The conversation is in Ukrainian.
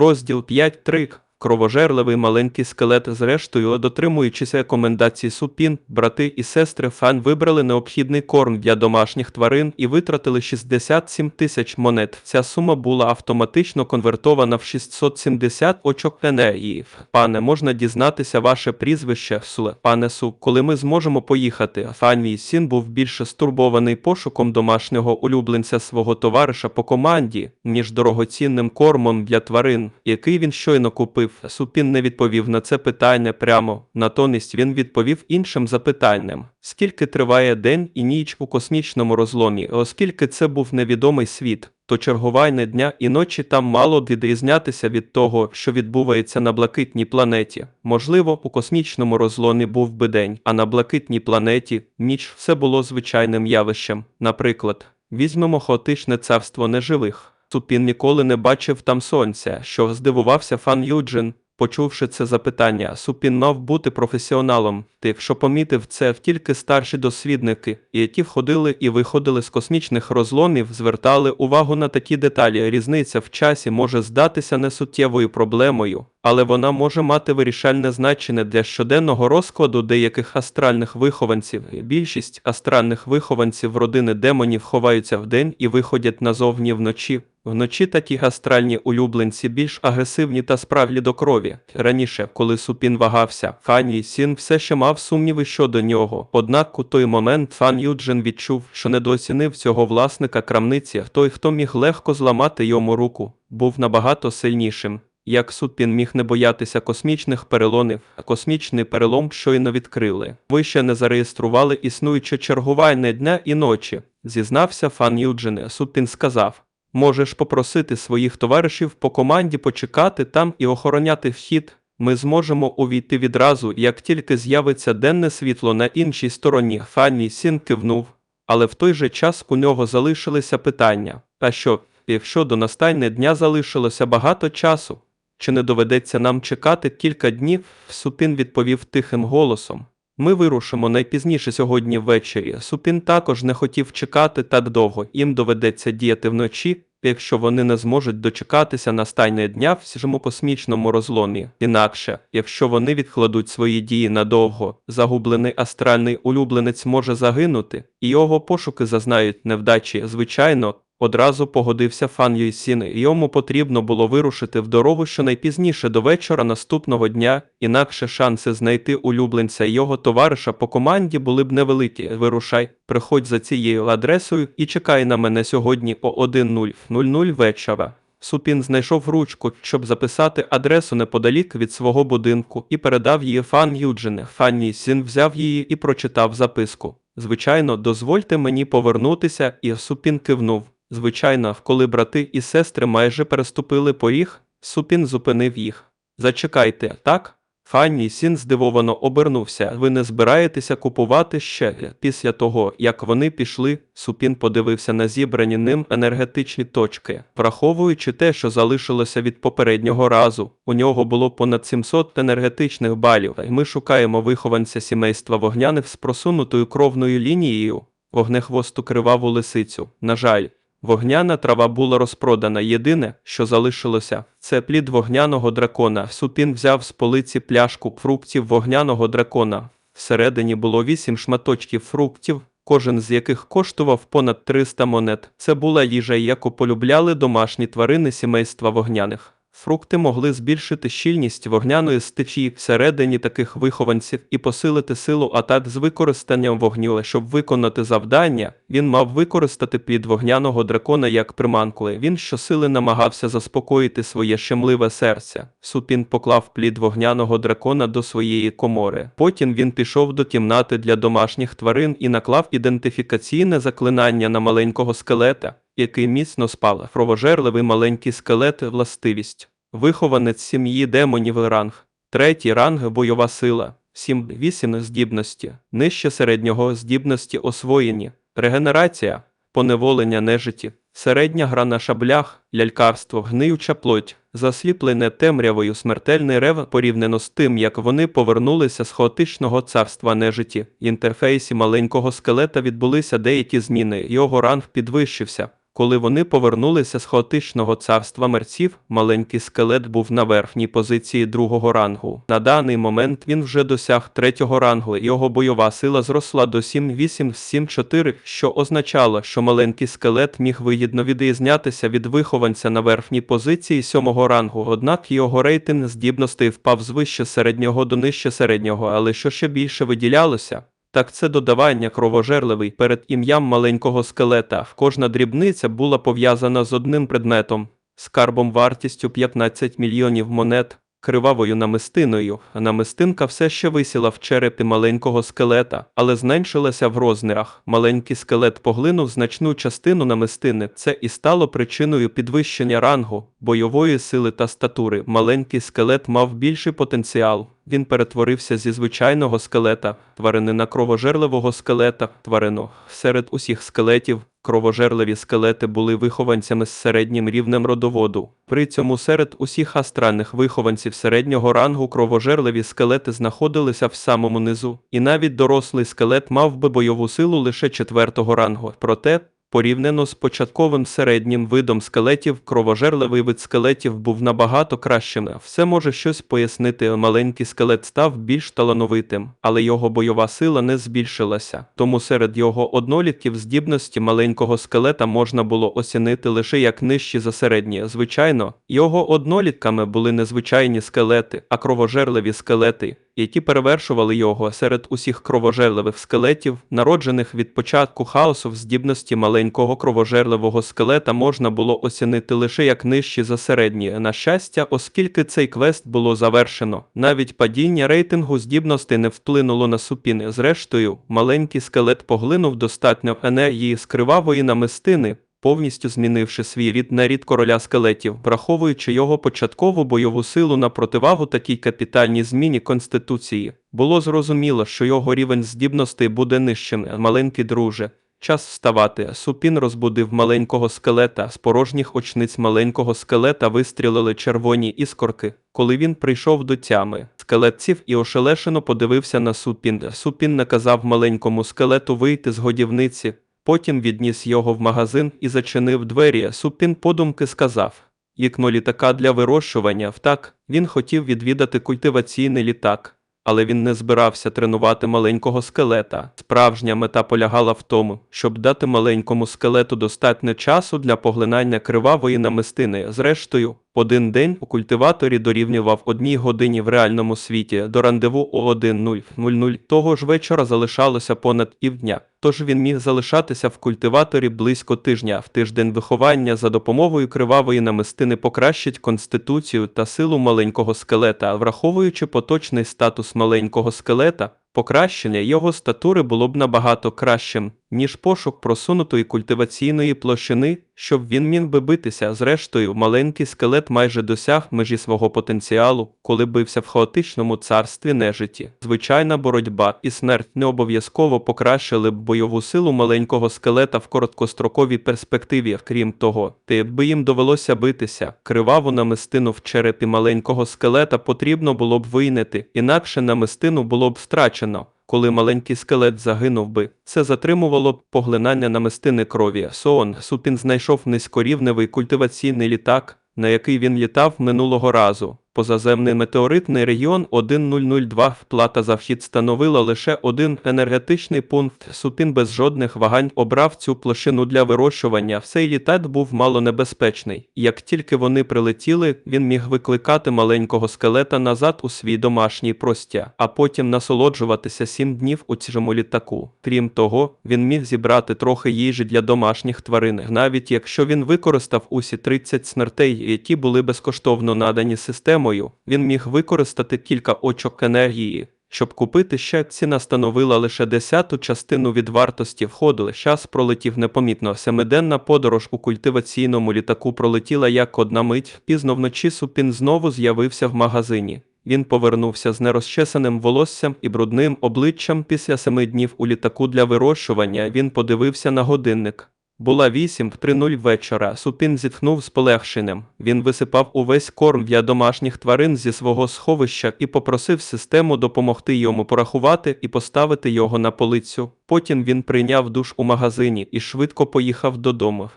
Розділ 5.3. Кровожерливий маленький скелет, зрештою, дотримуючись рекомендацій супін, брати і сестри Фан вибрали необхідний корм для домашніх тварин і витратили 67 тисяч монет. Ця сума була автоматично конвертована в 670 очок енергії. Пане, можна дізнатися ваше прізвище, Суле? Пане Су, коли ми зможемо поїхати? Фанвій сін був більше стурбований пошуком домашнього улюбленця свого товариша по команді, ніж дорогоцінним кормом для тварин, який він щойно купив. Супін не відповів на це питання прямо. Натомість він відповів іншим запитанням: скільки триває день і ніч у космічному розломі, оскільки це був невідомий світ. То чергування дня і ночі там мало відрізнятися від того, що відбувається на блакитній планеті. Можливо, у космічному розломі був би день, а на блакитній планеті ніч все було звичайним явищем. Наприклад, візьмемо хаотичне царство неживих. Супін ніколи не бачив там сонця, що здивувався фан Юджин. Почувши це запитання, Супін мав бути професіоналом. Тих, що помітив це тільки старші дослідники, і які входили і виходили з космічних розломів, звертали увагу на такі деталі. Різниця в часі може здатися несуттєвою проблемою, але вона може мати вирішальне значення для щоденного розкладу деяких астральних вихованців. Більшість астральних вихованців родини демонів ховаються вдень і виходять назовні вночі. Вночі такі астральні улюбленці більш агресивні та справлі до крові. Раніше, коли Супін вагався, Фаній Сін все ще мав сумніви щодо нього. Однак у той момент Фан Юджин відчув, що недооцінив цього власника крамниці. Той, хто міг легко зламати йому руку, був набагато сильнішим. Як Супін міг не боятися космічних переломів, а космічний перелом щойно відкрили. Ви ще не зареєстрували існуюче чергування дня і ночі, зізнався Фан Юджин. Супін сказав. Можеш попросити своїх товаришів по команді почекати там і охороняти вхід. Ми зможемо увійти відразу, як тільки з'явиться денне світло на іншій стороні. Фанні Сін кивнув, але в той же час у нього залишилися питання. А що, якщо до настання дня залишилося багато часу? Чи не доведеться нам чекати кілька днів? Супін відповів тихим голосом. Ми вирушимо найпізніше сьогодні ввечері. Супін також не хотів чекати так довго, їм доведеться діяти вночі, якщо вони не зможуть дочекатися настання дня в сіжому космічному розломі. Інакше, якщо вони відкладуть свої дії надовго, загублений астральний улюбленець може загинути, і його пошуки зазнають невдачі. Звичайно, Одразу погодився Фан Юйсін, і йому потрібно було вирушити в дорогу щонайпізніше до вечора наступного дня, інакше шанси знайти улюбленця і його товариша по команді були б невеликі. Вирушай, приходь за цією адресою і чекай на мене сьогодні о 1.00 вечора. Супін знайшов ручку, щоб записати адресу неподалік від свого будинку, і передав її Фан Юджине. Фанні Сін взяв її і прочитав записку. Звичайно, дозвольте мені повернутися, і Супін кивнув. Звичайно, коли брати і сестри майже переступили поріг, Супін зупинив їх. Зачекайте, так? Фанні Сін здивовано обернувся. Ви не збираєтеся купувати ще. Після того, як вони пішли, Супін подивився на зібрані ним енергетичні точки. Враховуючи те, що залишилося від попереднього разу, у нього було понад 700 енергетичних балів, ми шукаємо вихованця сімейства вогняних з просунутою кровною лінією, вогнехвосту криваву лисицю. На жаль, Вогняна трава була розпродана. Єдине, що залишилося, це плід вогняного дракона. Сутин взяв з полиці пляшку фруктів вогняного дракона. Всередині було вісім шматочків фруктів, кожен з яких коштував понад 300 монет. Це була їжа, яку полюбляли домашні тварини сімейства вогняних. Фрукти могли збільшити щільність вогняної стечії всередині таких вихованців і посилити силу атак з використанням вогню. Щоб виконати завдання, він мав використати плід вогняного дракона як приманку. Він щосили намагався заспокоїти своє щемливе серце. Супін поклав плід вогняного дракона до своєї комори. Потім він пішов до кімнати для домашніх тварин і наклав ідентифікаційне заклинання на маленького скелета який міцно спав, кровожерливий маленький скелет властивість, вихованець сім'ї демонів ранг, третій ранг бойова сила, 7-8 здібності, нижче середнього здібності освоєні, регенерація, поневолення нежиті, середня гра на шаблях, лялькарство, гниюча плоть, засліплене темрявою смертельний рев порівняно з тим, як вони повернулися з хаотичного царства нежиті. В інтерфейсі маленького скелета відбулися деякі зміни, його ранг підвищився. Коли вони повернулися з хаотичного царства мерців, маленький скелет був на верхній позиції другого рангу. На даний момент він вже досяг третього рангу, його бойова сила зросла до 7-8 з 7-4, що означало, що маленький скелет міг вигідно відрізнятися від вихованця на верхній позиції сьомого рангу, однак його рейтинг здібностей впав з вище середнього до нижче середнього, але що ще більше виділялося, так це додавання кровожерливий перед ім'ям маленького скелета. Кожна дрібниця була пов'язана з одним предметом, скарбом вартістю 15 мільйонів монет, кривавою намистиною. Намистинка все ще висіла в черепі маленького скелета, але зменшилася в розмірах. Маленький скелет поглинув значну частину намистини. Це і стало причиною підвищення рангу, бойової сили та статури. Маленький скелет мав більший потенціал. Він перетворився зі звичайного скелета, тварини на кровожерливого скелета, тварину. Серед усіх скелетів кровожерливі скелети були вихованцями з середнім рівнем родоводу. При цьому серед усіх астральних вихованців середнього рангу кровожерливі скелети знаходилися в самому низу, і навіть дорослий скелет мав би бойову силу лише четвертого рангу. Проте Порівняно з початковим середнім видом скелетів, кровожерливий вид скелетів був набагато кращим. Все може щось пояснити. Маленький скелет став більш талановитим, але його бойова сила не збільшилася. Тому серед його однолітків здібності маленького скелета можна було оцінити лише як нижчі за середні. Звичайно, його однолітками були незвичайні скелети, а кровожерливі скелети які перевершували його серед усіх кровожерливих скелетів, народжених від початку хаосу в здібності маленького кровожерливого скелета можна було оцінити лише як нижчі за середні. На щастя, оскільки цей квест було завершено, навіть падіння рейтингу здібності не вплинуло на супіни. Зрештою, маленький скелет поглинув достатньо енергії з кривавої намистини, повністю змінивши свій рід на рід короля скелетів, враховуючи його початкову бойову силу на противагу такій капітальній зміні конституції, було зрозуміло, що його рівень здібностей буде нижчим. Маленький друже. Час вставати. Супін розбудив маленького скелета. З порожніх очниць маленького скелета вистрілили червоні іскорки. Коли він прийшов до тями, скелет сів і ошелешено подивився на супін. Супін наказав маленькому скелету вийти з годівниці. Потім відніс його в магазин і зачинив двері. Супін подумки сказав: Вікно літака для вирощування. Втак, він хотів відвідати культиваційний літак, але він не збирався тренувати маленького скелета. Справжня мета полягала в тому, щоб дати маленькому скелету достатньо часу для поглинання кривавої намистини. Зрештою, один день у культиваторі дорівнював одній годині в реальному світі до рандеву о 1.00. Того ж вечора залишалося понад півдня. Тож він міг залишатися в культиваторі близько тижня. В тиждень виховання за допомогою кривавої намистини покращить конституцію та силу маленького скелета, враховуючи поточний статус маленького скелета. Покращення його статури було б набагато кращим, ніж пошук просунутої культиваційної площини, щоб він міг би битися. Зрештою, маленький скелет майже досяг межі свого потенціалу, коли бився в хаотичному царстві нежиті. Звичайна боротьба і смерть не обов'язково покращили б бойову силу маленького скелета в короткостроковій перспективі. Крім того, ти би їм довелося битися. Криваву намистину в черепі маленького скелета потрібно було б вийнити, інакше намистину було б втрачено. Коли маленький скелет загинув би, це затримувало б поглинання намистини крові. Соон Супін знайшов низькорівневий культиваційний літак, на який він літав минулого разу. Позаземний метеоритний регіон 1002 вплата за вхід становила лише один енергетичний пункт. Супін без жодних вагань обрав цю площину для вирощування. Цей літак був малонебезпечний. Як тільки вони прилетіли, він міг викликати маленького скелета назад у свій домашній простя, а потім насолоджуватися сім днів у цьому літаку. Крім того, він міг зібрати трохи їжі для домашніх тварин, навіть якщо він використав усі 30 смертей, які були безкоштовно надані системою, він міг використати кілька очок енергії. Щоб купити ще ціна становила лише десяту частину від вартості входу. Час пролетів непомітно. Семиденна подорож у культиваційному літаку пролетіла як одна мить. Пізно вночі Супін знову з'явився в магазині. Він повернувся з нерозчесаним волоссям і брудним обличчям після семи днів у літаку для вирощування. Він подивився на годинник. Була вісім в три нуль вечора. Супін зітхнув з полегшенням. Він висипав увесь корм для домашніх тварин зі свого сховища і попросив систему допомогти йому порахувати і поставити його на полицю. Потім він прийняв душ у магазині і швидко поїхав додому.